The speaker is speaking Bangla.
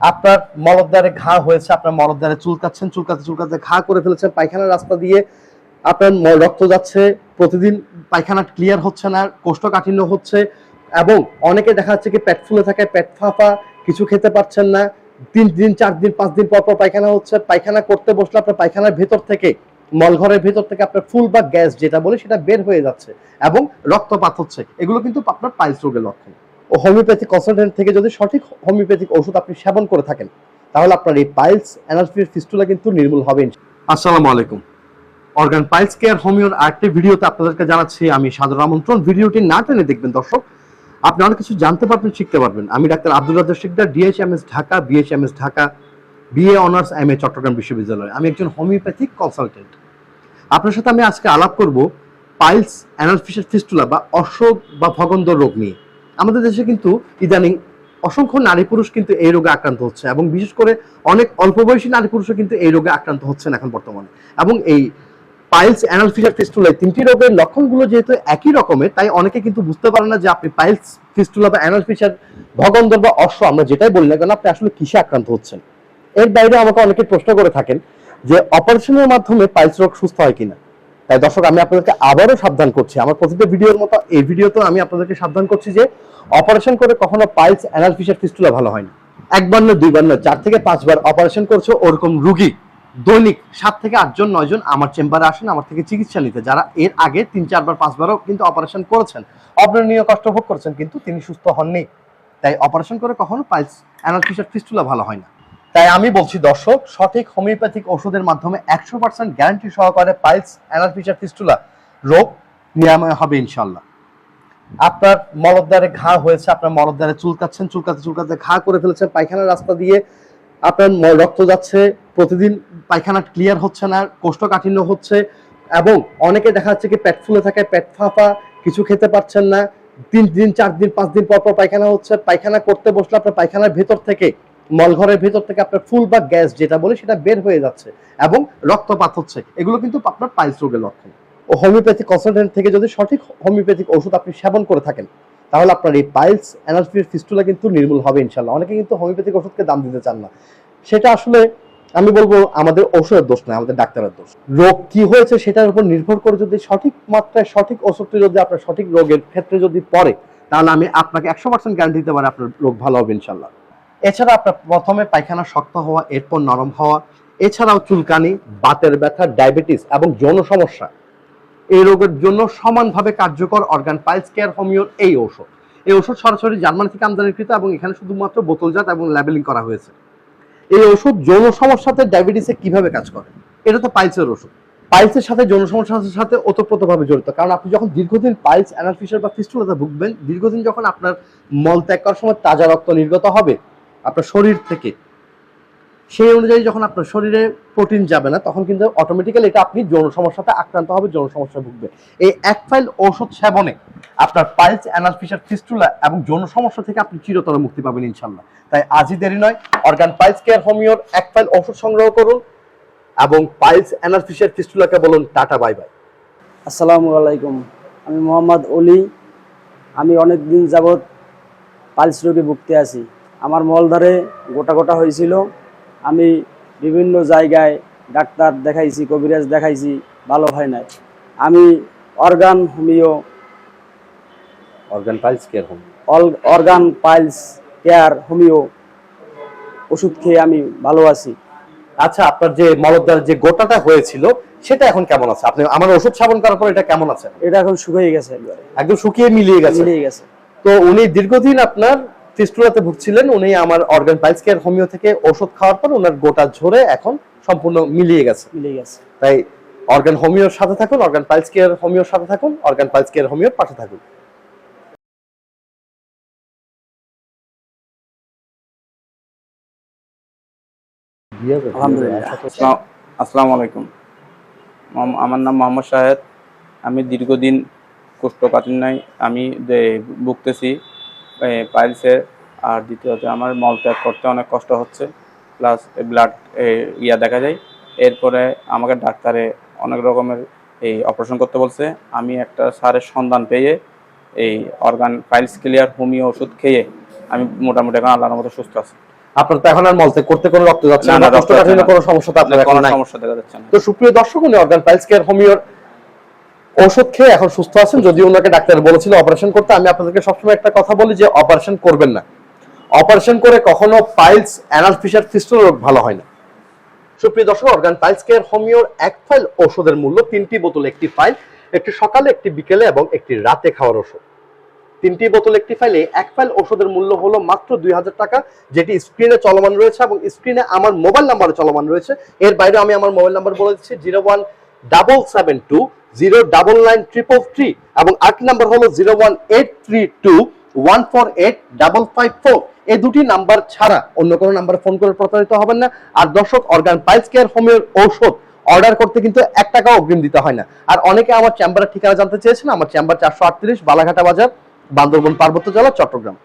আপনার মলদ্বারে ঘা হয়েছে, আপনার মলদ্বারে চুলকাচ্ছেন, চুলকাতে চুলকাতে ঘা করে ফেলেছেন পায়খানার রাস্তা দিয়ে আপনার রক্ত যাচ্ছে, প্রতিদিন পায়খানা ক্লিয়ার হচ্ছে না, কোষ্ঠকাঠিন্য হচ্ছে এবং অনেকে দেখা যাচ্ছে কি পেট ফুলে থাকে, পেট ফাঁপা, কিছু খেতে পারছেন না, তিন দিন, চার দিন, পাঁচ দিন পর পর পায়খানা হচ্ছে, পায়খানা করতে বসলে আপনার পায়খানার ভেতর থেকে, মলঘরের ভেতর থেকে আপনার ফুল বা গ্যাস যেটা বলে সেটা বের হয়ে যাচ্ছে এবং রক্তপাত হচ্ছে। এগুলো কিন্তু আপনার পাইলস রোগের লক্ষণ। ও হোমিওপ্যাথিক কনসালটেন্ট থেকে যদি সঠিক হোমিওপ্যাথিক ওষুধ আপনি সেবন করে থাকেন, তাহলে আপনার এই পাইলস এনার্জির ফিস্টুলা কিন্তু নির্মূল হবে আসসালামু আলাইকুম। অর্গান পাইলস কেয়ার হোমিওর আরেকটি ভিডিওতে আপনাদেরকে জানাচ্ছি, আমি সাদর আমন্ত্রণ। ভিডিওটি না টেনে দেখবেন দর্শক, আপনি অনেক কিছু জানতে পারবেন, শিখতে পারবেন। আমি doctor Abdul Razzak Sikder DHMS Dhaka BHMS Dhaka BA honours M A Chittagong বিশ্ববিদ্যালয়। আমি একজন হোমিওপ্যাথিক কনসালটেন্ট আপনার সাথে আমি আজকে আলাপ করব পাইলস অ্যানালফিসার ফিস্টুলা বা অশোক বা ভগন্দর রোগ নিয়ে। আমাদের দেশে কিন্তু ইদানিং অসংখ্য নারী পুরুষ কিন্তু এই রোগে আক্রান্ত হচ্ছে এবং বিশেষ করে অনেক অল্প বয়সী নারী পুরুষও কিন্তু এই রোগে আক্রান্ত হচ্ছেন এখন বর্তমানে। এবং এই পাইলস অ্যানাল ফিশার ফিস্টুলা তিনটি রোগের লক্ষণগুলো যেহেতু একই রকমের, তাই অনেকে কিন্তু বুঝতে পারে না যে আপনি পাইলস ফিস্টুলা বা অ্যানাল ফিশার ভগন্দর বা অশ্ব, আমরা যেটাই বলি না কেন, আপনি আসলে কিসে আক্রান্ত হচ্ছেন? এর বাইরে আমাকে অনেকে প্রশ্ন করে থাকেন যে অপারেশনের মাধ্যমে পাইলস রোগ সুস্থ হয় কিনা। তাই দর্শক, আমি আপনাদেরকে আবারও সাবধান করছি। আমার প্রতিটা ভিডিওর মতো এই ভিডিওতে আমি আপনাদেরকে সাবধান করছি যে অপারেশন করে কখনো পাইলস অ্যানাল ফিশার ফিস্টুলা ভালো হয় না একবার না দুইবার না, চার থেকে পাঁচবার অপারেশন করছে ওরকম রুগী। দৈনিক সাত থেকে আটজন নয়জন আমার চেম্বারে আসেন, আমার থেকে চিকিৎসা নিতে। যারা এর আগে তিন, চারবার, পাঁচবারও কিন্তু অপারেশন করেছেন। অপরণীয় কষ্ট ভোগ করেছেন, কিন্তু তিনি সুস্থ হননি। তাই অপারেশন করে কখনো পাইলস অ্যানাল ফিশার ফিস্টুলা ভালো হয় না। তাই আমি বলছি, দর্শক, সঠিক হোমিওপ্যাথিক ওষুধের মাধ্যমে একশো পার্সেন্ট গ্যারান্টি সহকারে পাইলস অ্যানারফিচার ফিস্টুলা রোগ নিরাময় হবে ইনশাল্লাহ আপনার মলদ্বারে ঘা হয়েছে, আপনার মলদ্বারে চুলকাচ্ছেন, চুলকাতে চুলকাতে ঘা করে ফেলেছেন, পায়খানার রাস্তা দিয়ে আপনার রক্ত যাচ্ছে, প্রতিদিন পায়খানা ক্লিয়ার হচ্ছে না, কোষ্ঠকাঠিন্য হচ্ছে এবং অনেকে দেখা যাচ্ছে কি পেট ফুলে থাকে, পেট ফাঁপা, কিছু খেতে পারছেন না, তিন দিন, চার দিন, পাঁচ দিন পর পর পায়খানা হচ্ছে, পায়খানা করতে বসলে আপনার পায়খানার ভেতর থেকে মলঘরের ভেতর থেকে আপনার ফুল বা গ্যাস যেটা বলে সেটা বের হয়ে যাচ্ছে এবং রক্তপাত হচ্ছে। এগুলো কিন্তু আপনার পাইলস রোগের লক্ষণ। হোমিওপ্যাথিক কনসালটেন্ট থেকে যদি সঠিক হোমিওপ্যাথিক ওষুধ আপনি সেবন করে থাকেন, তাহলে আপনার এই পাইলস এনার্জির ফিস্টুলা কিন্তু নির্মূল হবে ইনশাল্লাহ অনেকে কিন্তু হোমিওপ্যাথিক ওষুধকে দাম দিতে চান না। সেটা আসলে আমি বলব আমাদের ওষুধের দোষ নয়, আমাদের ডাক্তারের দোষ। রোগ কি হয়েছে সেটার উপর নির্ভর করে যদি সঠিক মাত্রায় সঠিক ওষুধটি যদি আপনার সঠিক রোগের ক্ষেত্রে যদি পড়ে, তাহলে আমি আপনাকে একশো পার্সেন্ট গ্যারান্টি দিতে পারি আপনার রোগ ভালো হবে ইনশাল্লাহ এছাড়া আপনার প্রথমে পায়খানা শক্ত হওয়া, এরপর নরম হওয়া, এছাড়াও চুলকানি, বাতের ব্যথা, ডায়াবেটিস এবং যৌন সমস্যা। এই রোগের জন্য সমানভাবে কার্যকর অর্গান পাইলস কেয়ার হোমিওর এই ঔষধ। এই ওষুধ সরাসরি জার্মানি থেকে আমদানিকৃত এবং এখানে শুধুমাত্র বোতলজাত এবং ল্যাবেলিং করা হয়েছে। এই ওষুধ যৌন সমস্যাতে ডায়াবেটিসে কীভাবে কাজ করে? এটা তো পাইলসের ওষুধ পাইলসের সাথে যৌন সমস্যার সাথে ওতপ্রোতভাবে জড়িত। কারণ আপনি যখন দীর্ঘদিন পাইলস অ্যানালফিসার বা ফিস্টুলাতে ভুগবেন, দীর্ঘদিন যখন আপনার মল ত্যাগ করার সময় তাজা রক্ত নির্গত হবে আপনার শরীর থেকে। সেই অনুযায়ী যখন আপনার শরীরে প্রোটিন যাবে না, তখন কিন্তু অটোমেটিক্যালি এটা আপনি যৌন সমস্যাতে আক্রান্ত হবে, যৌন সমস্যা ভুগবে। এই এক ফাইল ঔষধ সেবনে আপনার পাইলস অ্যানাল ফিশার ফিস্টুলা এবং যৌন সমস্যা থেকে আপনি চিরতর মুক্তি পাবেন ইনশাল্লাহ তাই আজই দেরি নয়, অর্গান পাইলস কেয়ার হোমিওর এক ফাইল ওষুধ সংগ্রহ করুন এবং পাইলস অ্যানাল ফিশার ফিস্টুলাকে বলুন টাটা, বাই বাই। আসসালামু আলাইকুম। আমি মোহাম্মদ অলি। আমি অনেক দিন যাবৎ পালস রোগে ভুগতে আছি। আমার মলধারে গোটা গোটা হয়েছিল। আমি বিভিন্ন জায়গায় ডাক্তার দেখাইছি কবিরাজ দেখাইছি ভালো হয় নাই। আমি organ homeo organ piles care home. All- organ piles care homeo ওষুধ খেয়ে আমি ভালো আছি। আচ্ছা আপনার যে মলদ্বার যে গোটাটা হয়েছিল সেটা এখন কেমন আছে? আপনি আমার ওষুধ সেবন করার পর এটা কেমন আছে? এটা এখন শুকিয়ে গেছে একদম শুকিয়ে মিলিয়ে গেছে। মিলিয়ে গেছে। তো উনি দীর্ঘদিন আপনার ফিস্টুলাতে ভুগছিলেন। উনি আমার অর্গান পাইলস কেয়ার হোমিও থেকে ওষুধ খাওয়ার পর ওনার গোটা ঝরে এখন সম্পূর্ণ মিলিয়ে গেছে। মিলিয়ে গেছে। তাই অর্গান হোমিওর সাথে থাকুন অর্গান পাইলস কেয়ার হোমিওর সাথে থাকুন অর্গান পাইলস কেয়ার হোমিওর পাশে থাকুন। আলহামদুলিল্লাহ। আসসালাম- আসসালামু আলাইকুম। আমার নাম মোহাম্মদ শাহেদ। আমি দীর্ঘদিন কোষ্ঠকাঠিন্যায় আমি ভুগতেছি। পাইলসের আর দ্বিতীয়ত আমার মল ত্যাগ করতে অনেক কষ্ট হচ্ছে। প্লাস ব্লাড ইয়া দেখা যায়। এরপরে আমাকে ডাক্তারে অনেক রকমের এই অপারেশন করতে বলছে। আমি একটা সারের সন্ধান পেয়ে এই অর্গান পাইলস ক্লিয়ার হোমিও ওষুধ খেয়ে আমি মোটামুটি এখন আল্লাহর মতো সুস্থ আছি। আপনার তো এখন আর মলতে করতে কোনো রক্ত যাচ্ছে না। কোনো সমস্যা তো আপনার কোনো সমস্যা দেখা যাচ্ছে না। তো সুপ্রিয় দর্শক উনি অর্গান পাইলস কেয়ার হোমিওর ওষুধ খেয়ে এখন সুস্থ আছেন? যদি ওনাকে ডাক্তার বলেছিল অপারেশন করতে, আমি আপনাদেরকে সবসময় একটা কথা বলি যে অপারেশন করবেন না। অপারেশন করে কখনো পাইলস অ্যানাল ফিশার ফিস্টুল রোগ ভালো হয় না। সুপ্রিয় দর্শক অর্গান পাইলস কেয়ার হোমিওর এক ফাইল ওষুধের মূল্য তিনটি বোতল, একটি ফাইল একটি সকালে, একটি বিকেলে এবং একটি রাতে খাওয়ার ওষুধ তিনটি বোতল, একটি ফাইলে এক ফাইল ওষুধের মূল্য হলো মাত্র দুই হাজার টাকা, যেটি স্ক্রিনে চলমান রয়েছে এবং স্ক্রিনে আমার মোবাইল নাম্বারে চলমান রয়েছে। এর বাইরে আমি আমার মোবাইল নাম্বার বলে দিচ্ছি zero one double seven two zero double nine triple three এবং আরেকটি নাম্বার হলো zero one eight three two one four eight double five four এই দুটি নাম্বার ছাড়া অন্য কোনো নাম্বারে ফোন করে প্রতারিত হবেন না। আর দর্শক অর্গান পাইলস কেয়ার হোমিওর ঔষধ অর্ডার করতে কিন্তু এক টাকা অগ্রিম দিতে হয় না। আর অনেকে আমার চেম্বারের ঠিকানা জানতে চেয়েছেন, আমার চেম্বার চারশো আটত্রিশ, বালাঘাটা বাজার, বান্দরবন পার্বত্য জেলা, চট্টগ্রাম।